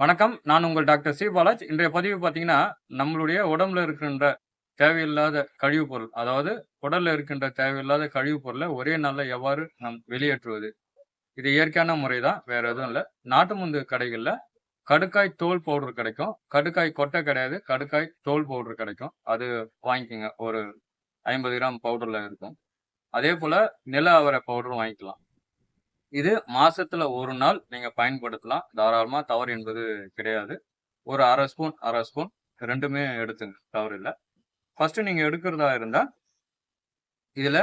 வணக்கம். நான் உங்கள் டாக்டர் சி. பாலாஜ். இன்றைய பதிவு பார்த்தீங்கன்னா, நம்மளுடைய உடம்புல இருக்கின்ற தேவையில்லாத கழிவுப் பொருள், அதாவது உடல்ல இருக்கின்ற தேவையில்லாத கழிவுப் பொருளை ஒரே நாளில் எவ்வாறு நாம் வெளியேற்றுவது? இது இயற்கையான முறை தான். வேற எதுவும் இல்லை நாட்டு மருந்து கடைகளில் கடுக்காய் தோல் பவுடர் கிடைக்கும். கடுக்காய் கொட்டை கிடையாது. கடுக்காய் தோல் பவுடர் கிடைக்கும். அது வாங்கிக்கோங்க ஒரு 50 கிராம் பவுடரில் இருக்கும். அதேபோல நில அவரை பவுடரும் வாங்கிக்கலாம். இது மாசத்துல ஒரு நாள் நீங்க பயன்படுத்தலாம். தாராளமா தவறு என்பது கிடையாது. ஒரு அரை ஸ்பூன், அரை ஸ்பூன் ரெண்டுமே எடுத்துங்க. தவறில்ல. ஃபர்ஸ்ட்டு நீங்க எடுக்கிறதா இருந்தா இதுல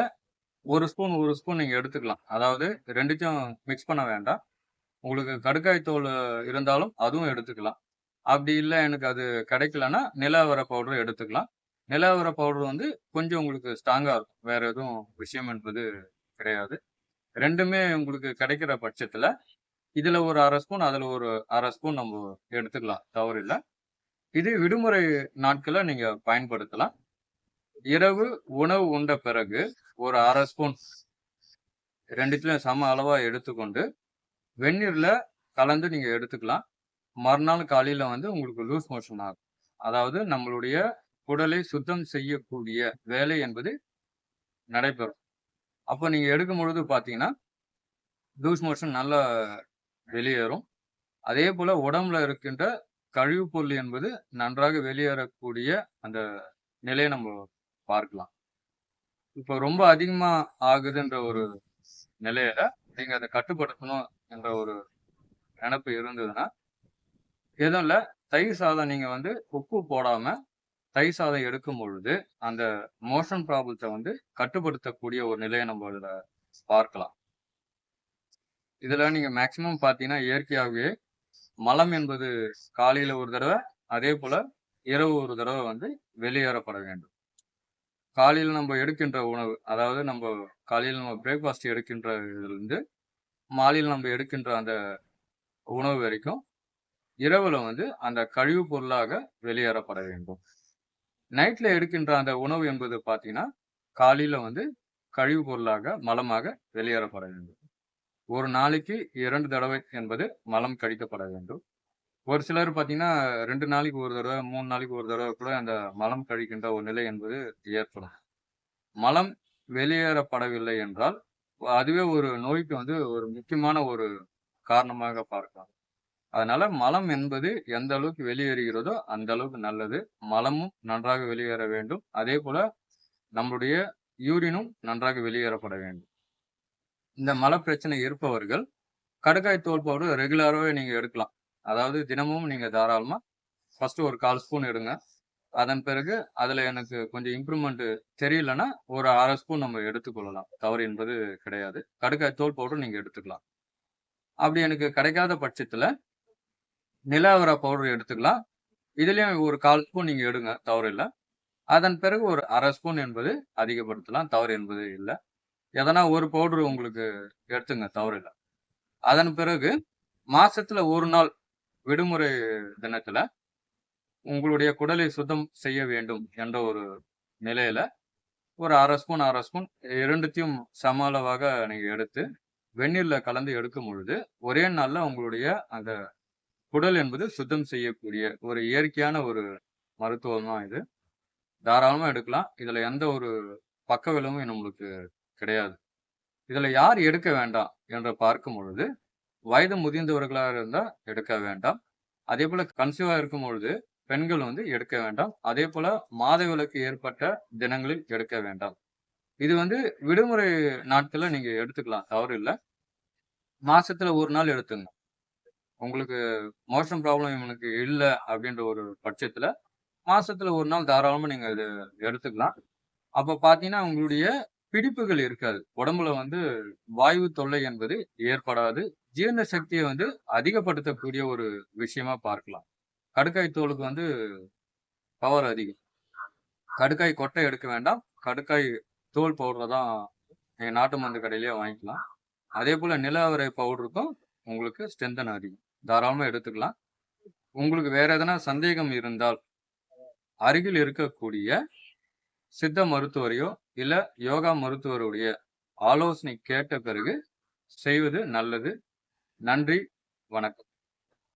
ஒரு ஸ்பூன், ஒரு ஸ்பூன் நீங்க எடுத்துக்கலாம். அதாவது ரெண்டுத்தையும் மிக்ஸ் பண்ண வேண்டாம். உங்களுக்கு கடுக்காய் தோல் இருந்தாலும் அதுவும் எடுத்துக்கலாம். அப்படி இல்லை எனக்கு அது கிடைக்கலன்னா, நிலவர பவுடர் எடுத்துக்கலாம். நிலவர பவுடர் வந்து கொஞ்சம் உங்களுக்கு ஸ்ட்ராங்காக இருக்கும். வேற எதுவும் விஷயம் என்பது கிடையாது. ரெண்டுமே உங்களுக்கு கிடைக்கிற பட்சத்தில் இதில் ஒரு அரை ஸ்பூன், அதில் ஒரு அரை ஸ்பூன் நம்ம எடுத்துக்கலாம். தவறில்ல. இது விடுமுறை நாட்களை நீங்கள் பயன்படுத்தலாம். இரவு உணவு உண்ட பிறகு ஒரு அரை ஸ்பூன் ரெண்டுத்துலையும் சம அளவாக எடுத்துக்கொண்டு, வெந்நீரில் கலந்து நீங்கள் எடுத்துக்கலாம். மறுநாள் காலையில் வந்து உங்களுக்கு லூஸ் மோஷன் ஆகும். அதாவது நம்மளுடைய குடலை சுத்தம் செய்யக்கூடிய வேலை என்பது நடைபெறும். அப்போ நீங்கள் எடுக்கும் பொழுது பார்த்தீங்கன்னா, லூஸ் மோஷன் நல்லா வெளியேறும். அதே போல் உடம்புல இருக்கின்ற கழிவுப் பொருள் என்பது நன்றாக வெளியேறக்கூடிய அந்த நிலையை நம்ம பார்க்கலாம். இப்போ ரொம்ப அதிகமாக ஆகுதுன்ற ஒரு நிலையில, நீங்கள் அதை கட்டுப்படுத்தணும் என்ற ஒரு நினப்பு இருந்ததுன்னா, எதுவும் இல்லை தயிர் சாதம் நீங்கள் வந்து உப்பு போடாமல் தை சாதம் எடுக்கும் பொழுது, அந்த மோஷன் ப்ராப்ளத்தை வந்து கட்டுப்படுத்தக்கூடிய ஒரு நிலையை நம்ம இதில் பார்க்கலாம். இதில் நீங்க மேக்ஸிமம் பார்த்தீங்கன்னா, இயற்கையாகவே மலம் என்பது காலையில ஒரு தடவை அதே போல் இரவு ஒரு தடவை வந்து வெளியேறப்பட வேண்டும். காலையில் நம்ம எடுக்கின்ற உணவு, அதாவது நம்ம காலையில் நம்ம பிரேக்ஃபாஸ்ட் எடுக்கின்ற இதுலேருந்து மாலையில் நம்ம எடுக்கின்ற அந்த உணவு வரைக்கும், இரவில் வந்து அந்த கழிவுப் பொருளாக வெளியேறப்பட வேண்டும். நைட்ல எடுக்கின்ற அந்த உணவு என்பது பார்த்தீங்கன்னா, காலையில வந்து கழிவுப் பொருளாக, மலமாக வெளியேறப்பட வேண்டும். ஒரு நாளைக்கு இரண்டு தடவை என்பது மலம் கழிக்கப்பட வேண்டும். ஒரு சிலர் பார்த்தீங்கன்னா, ரெண்டு நாளைக்கு ஒரு தடவை மூணு நாளைக்கு ஒரு தடவை கூட அந்த மலம் கழிக்கின்ற ஒரு நிலை என்பது ஏற்படும். மலம் வெளியேறப்படவில்லை என்றால், அதுவே ஒரு நோய்க்கு வந்து ஒரு முக்கியமான ஒரு காரணமாக பார்க்கலாம். அதனால மலம் என்பது எந்த அளவுக்கு வெளியேறுகிறதோ, அந்த அளவுக்கு நல்லது. மலமும் நன்றாக வெளியேற வேண்டும். அதே போல நம்முடைய யூரினும் நன்றாக வெளியேறப்பட வேண்டும். இந்த மல பிரச்சனை இருப்பவர்கள், கடுக்காய் தோல் பவுடர் ரெகுலராகவே நீங்கள் எடுக்கலாம். அதாவது தினமும் நீங்கள் தாராளமாக ஃபஸ்ட்டு ஒரு 1/4 ஸ்பூன் எடுங்க. அதன் பிறகு அதில் எனக்கு கொஞ்சம் இம்ப்ரூவ்மெண்ட் தெரியலன்னா, ஒரு அரை ஸ்பூன் நம்ம எடுத்துக்கொள்ளலாம். தவறு என்பது கிடையாது. கடுக்காய் தோல் பவுடர் நீங்கள் எடுத்துக்கலாம். அப்படி எனக்கு கிடைக்காத பட்சத்தில் நிலாவர பவுடர் எடுத்துக்கலாம். இதுலேயும் ஒரு 1/4 ஸ்பூன் நீங்கள் எடுங்க. தவறு இல்லை அதன் பிறகு ஒரு அரை ஸ்பூன் என்பது அதிகப்படுத்தலாம். தவறு என்பது இல்லை எதனா ஒரு பவுடர் உங்களுக்கு எடுத்துங்க. தவறு இல்லை அதன் பிறகு மாசத்துல ஒரு நாள் விடுமுறை தினத்துல, உங்களுடைய குடலை சுத்தம் செய்ய வேண்டும் என்ற ஒரு நிலையில, ஒரு அரை ஸ்பூன், அரை ஸ்பூன் இரண்டுத்தையும் சம அளவாக நீங்கள் எடுத்து, வெந்நீரில் கலந்து எடுக்கும் பொழுது, ஒரே நாளில் உங்களுடைய அந்த குடல் என்பது சுத்தம் செய்யக்கூடிய ஒரு இயற்கையான ஒரு மருத்துவம் தான் இது. தாராளமாக எடுக்கலாம். இதில் எந்த ஒரு பக்க விளைவும் நம்மளுக்கு கிடையாது. இதில் யார் எடுக்க வேண்டாம் என்று பார்க்கும் பொழுது, வயது முதிர்ந்தவர்களாக இருந்தால் எடுக்க வேண்டாம். அதே போல் கன்சீவாக இருக்கும் பொழுது, பெண்கள் வந்து எடுக்க வேண்டாம். அதே போல் மாதவிலக்கு ஏற்பட்ட தினங்களில் எடுக்க வேண்டாம். இது வந்து விடுமுறை நாட்களில் நீங்கள் எடுத்துக்கலாம். தவறு இல்லை மாசத்துல ஒரு நாள் எடுத்துங்க. உங்களுக்கு மோஷன் ப்ராப்ளம் இவனுக்கு இல்லை அப்படின்ற ஒரு பட்சத்தில் மாசத்துல ஒரு நாள் தாராளமாக நீங்கள் இது எடுத்துக்கலாம். அப்போ பார்த்தீங்கன்னா, உங்களுடைய பிடிப்புகள் இருக்காது. உடம்புல வந்து வாயு தொல்லை என்பது ஏற்படாது. ஜீரண சக்தியை வந்து அதிகப்படுத்தக்கூடிய ஒரு விஷயமா பார்க்கலாம். கடுக்காய் தோலுக்கு வந்து பவர் அதிகம். கடுக்காய் கொட்டை எடுக்க வேண்டாம். கடுக்காய் தோல் பவுடரை தான் எங்கள் நாட்டு மருந்து கடையிலேயே வாங்கிக்கலாம். அதே போல் நிலாவரை பவுடருக்கும் உங்களுக்கு ஸ்ட்ரென்தன் அதிகம். தாராளமாக எடுத்துக்கலாம். உங்களுக்கு வேற எதனா சந்தேகம் இருந்தால், அருகில் இருக்கக்கூடிய சித்த மருத்துவரையோ, இல்லை யோகா மருத்துவருடைய ஆலோசனை கேட்ட பிறகு செய்வது நல்லது. நன்றி. வணக்கம்.